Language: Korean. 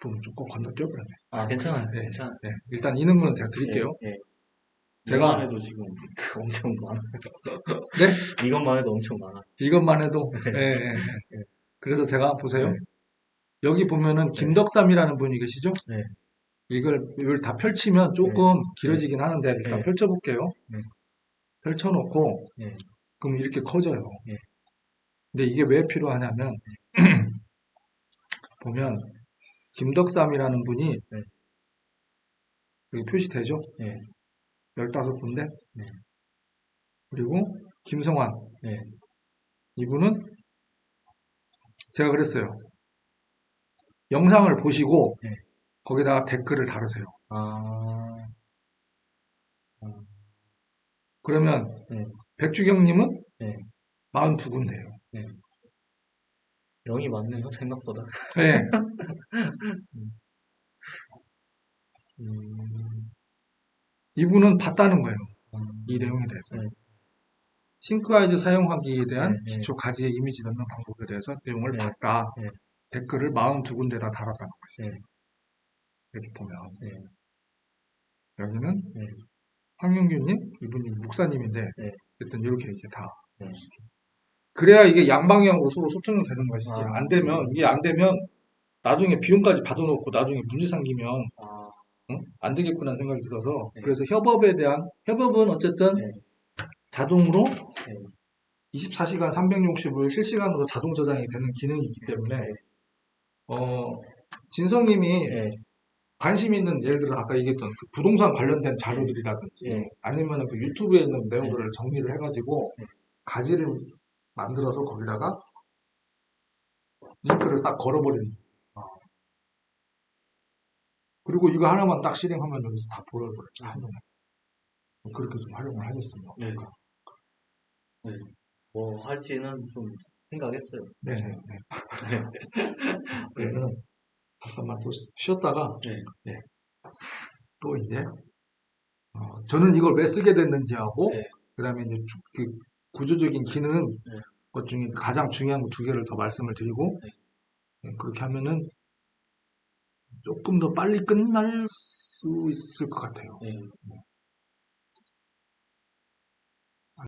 부분 좀 꼭 건너뛰어버렸네. 아, 괜찮아요. 네. 괜찮아요. 네, 일단 이 능력은 제가 드릴게요. 예, 예. 제가- 이것만 해도 지금 엄청 많아. 네? 이것만 해도 엄청 많아. 이것만 해도, 네. 예, 예, 예. 그래서 제가 보세요. 네. 여기 보면은 김덕삼이라는 분이 계시죠? 네. 이걸, 이걸 다 펼치면 조금 길어지긴 하는데 일단 네. 펼쳐볼게요. 네. 펼쳐놓고, 네. 그럼 이렇게 커져요. 네. 근데 이게 왜 필요하냐면, 보면, 김덕삼이라는 분이, 네. 여기 표시되죠? 네. 15군데? 네. 그리고 김성환. 네. 이분은 제가 그랬어요. 영상을 보시고 네. 거기다가 댓글을 달으세요. 아, 그러면 네. 백주경님은 네. 42군데예요. 영이 많네요, 생각보다. 네. 음, 이분은 봤다는 거예요. 음, 이 내용에 대해서. 네. 싱크아이즈 사용하기에 대한 네, 네. 기초 가지의 이미지 넣는 방법에 대해서 내용을 네. 봤다. 네. 댓글을 42군데다 달았다는 것이지. 네. 이렇게 보면 네. 여기는 네. 황영규님, 이분이 목사님인데 네. 어쨌든 이렇게 이제 다 네. 그래야 이게 양방향으로 서로 소통이 되는 것이지. 아. 안 되면 이게 안 되면 나중에 비용까지 받아놓고 나중에 문제 생기면 아, 응? 안 되겠구나 생각이 들어서 네. 그래서 협업에 대한 협업은 어쨌든 네. 자동으로 네. 24시간 365일 실시간으로 자동 저장이 되는 기능이 있기 때문에 네. 어 진성님이 네. 관심 있는 예를 들어 아까 얘기했던 그 부동산 관련된 자료들이라든지 네. 아니면 그 유튜브에 있는 내용들을 정리를 해가지고 네. 가지를 만들어서 거기다가 링크를 싹 걸어버리는 거예요. 그리고 이거 하나만 딱 실행하면 여기서 다 보여버려요. 한번에. 그렇게 좀 활용을 하겠습니다. 네. 뭐 할지는 좀 생각했어요. 네, 네, 네. 그러면 잠깐만 또 쉬었다가 네. 네. 또 이제 어, 저는 이걸 왜 쓰게 됐는지 하고 네. 그다음에 이제 주- 그 구조적인 기능 네. 것 중에 가장 중요한 거두 개를 더 말씀을 드리고 네. 네, 그렇게 하면은 조금 더 빨리 끝날 수 있을 것 같아요. 네.